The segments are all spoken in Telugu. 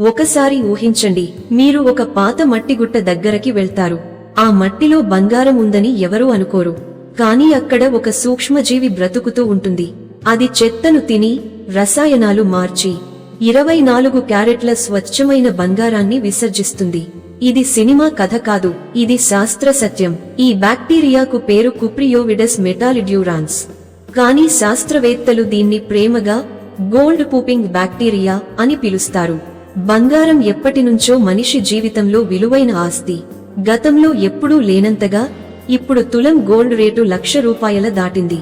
ఒకసారి ఊహించండి మీరు ఒక పాత మట్టిగుట్ట దగ్గరకి వెళ్తారు. ఆ మట్టిలో బంగారం ఉందని ఎవరూ అనుకోరు. కాని అక్కడ ఒక సూక్ష్మజీవి బ్రతుకుతూ ఉంటుంది. అది చెత్తను తిని రసాయనాలు మార్చి ఇరవై నాలుగు క్యారెట్ల స్వచ్ఛమైన బంగారాన్ని విసర్జిస్తుంది. ఇది సినిమా కథ కాదు ఇది శాస్త్ర సత్యం. ఈ బ్యాక్టీరియాకు పేరు కుప్రియోవిడస్ మెటాలిడ్యూరాన్స్. కానీ శాస్త్రవేత్తలు దీన్ని ప్రేమగా గోల్డ్ పూపింగ్ బ్యాక్టీరియా అని పిలుస్తారు. బంగారం ఎప్పటినుంచో మనిషి జీవితంలో విలువైన ఆస్తి. గతంలో ఎప్పుడూ లేనంతగా ఇప్పుడు తులం గోల్డ్ రేటు లక్ష రూపాయల దాటింది.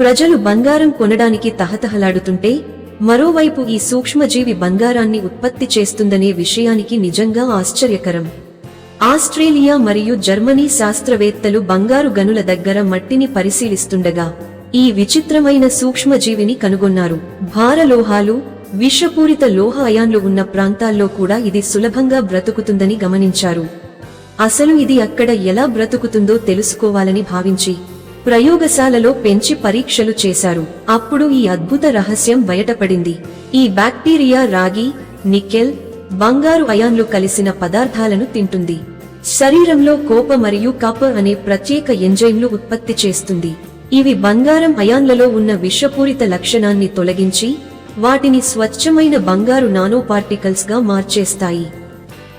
ప్రజలు బంగారం కొనడానికి తహతహలాడుతుంటే మరోవైపు ఈ సూక్ష్మజీవి బంగారాన్ని ఉత్పత్తి చేస్తుందనే విషయానికి నిజంగా ఆశ్చర్యకరం. ఆస్ట్రేలియా మరియు జర్మనీ శాస్త్రవేత్తలు బంగారు గనుల దగ్గర మట్టిని పరిశీలిస్తుండగా ఈ విచిత్రమైన సూక్ష్మజీవిని కనుగొన్నారు. భారలోహాలు విషపూరిత లోహ అయాన్లు ఉన్న ప్రాంతాల్లో కూడా ఇది సులభంగా బ్రతుకుతుందని గమనించారు. అసలు ఇది అక్కడ ఎలా బ్రతుకుతుందో తెలుసుకోవాలని భావించి ప్రయోగశాలలో పెంచి పరీక్షలు చేశారు. అప్పుడు ఈ అద్భుత రహస్యం బయటపడింది. ఈ బ్యాక్టీరియా రాగి నికెల్ బంగారు అయాన్లు కలిసిన పదార్థాలను తింటుంది. శరీరంలో కోప మరియు కాప అనే ప్రత్యేక ఎంజైమ్లు ఉత్పత్తి చేస్తుంది. ఇవి బంగారం అయాన్లలో ఉన్న విషపూరిత లక్షణాన్ని తొలగించి వాటిని స్వచ్ఛమైన బంగారు నానో పార్టికల్స్గా మార్చేస్తాయి.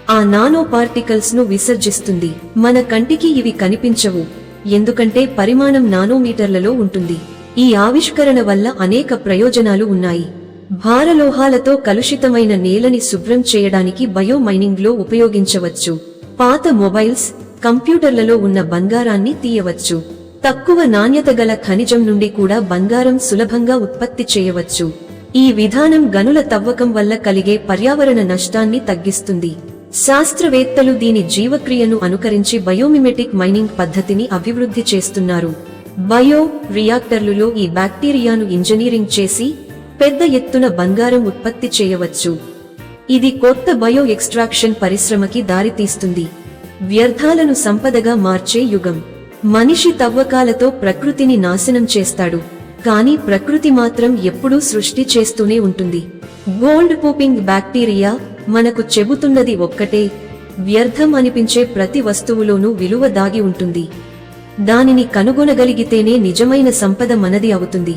ఆ నానో పార్టికల్స్ను విసర్జిస్తుంది. మన కంటికి ఇవి కనిపించవు. ఎందుకంటే పరిమాణం నానోమీటర్లలో ఉంటుంది. ఈ ఆవిష్కరణ వల్ల అనేక ప్రయోజనాలు ఉన్నాయి. భారలోహాలతో కలుషితమైన నేలని శుభ్రం చేయడానికి బయోమైనింగ్లో ఉపయోగించవచ్చు. పాత మొబైల్స్ కంప్యూటర్లలో ఉన్న బంగారాన్ని తీయవచ్చు. తక్కువ నాణ్యత గల ఖనిజం నుండి కూడా బంగారం సులభంగా ఉత్పత్తి చేయవచ్చు. ఈ విధానం గనుల తవ్వకం వల్ల కలిగే పర్యావరణ నష్టాన్ని తగ్గిస్తుంది. శాస్త్రవేత్తలు దీని జీవక్రియను అనుకరించి బయోమిమెటిక్ మైనింగ్ పద్ధతిని అభివృద్ధి చేస్తున్నారు. బయో రియాక్టర్లులో ఈ బ్యాక్టీరియాను ఇంజనీరింగ్ చేసి పెద్ద ఎత్తున బంగారం ఉత్పత్తి చేయవచ్చు. ఇది కొత్త బయో ఎక్స్ట్రాక్షన్ పరిశ్రమకి దారితీస్తుంది. వ్యర్థాలను సంపదగా మార్చే యుగం. మనిషి తవ్వకాలతో ప్రకృతిని నాశనం చేస్తాడు. కానీ ప్రకృతి మాత్రం ఎప్పుడూ సృష్టి చేస్తూనే ఉంటుంది. గోల్డ్ పూపింగ్ బ్యాక్టీరియా మనకు చెబుతున్నది ఒక్కటే వ్యర్థం అనిపించే ప్రతి వస్తువులోనూ విలువ దాగి ఉంటుంది. దానిని కనుగొనగలిగితేనే నిజమైన సంపద మనది అవుతుంది.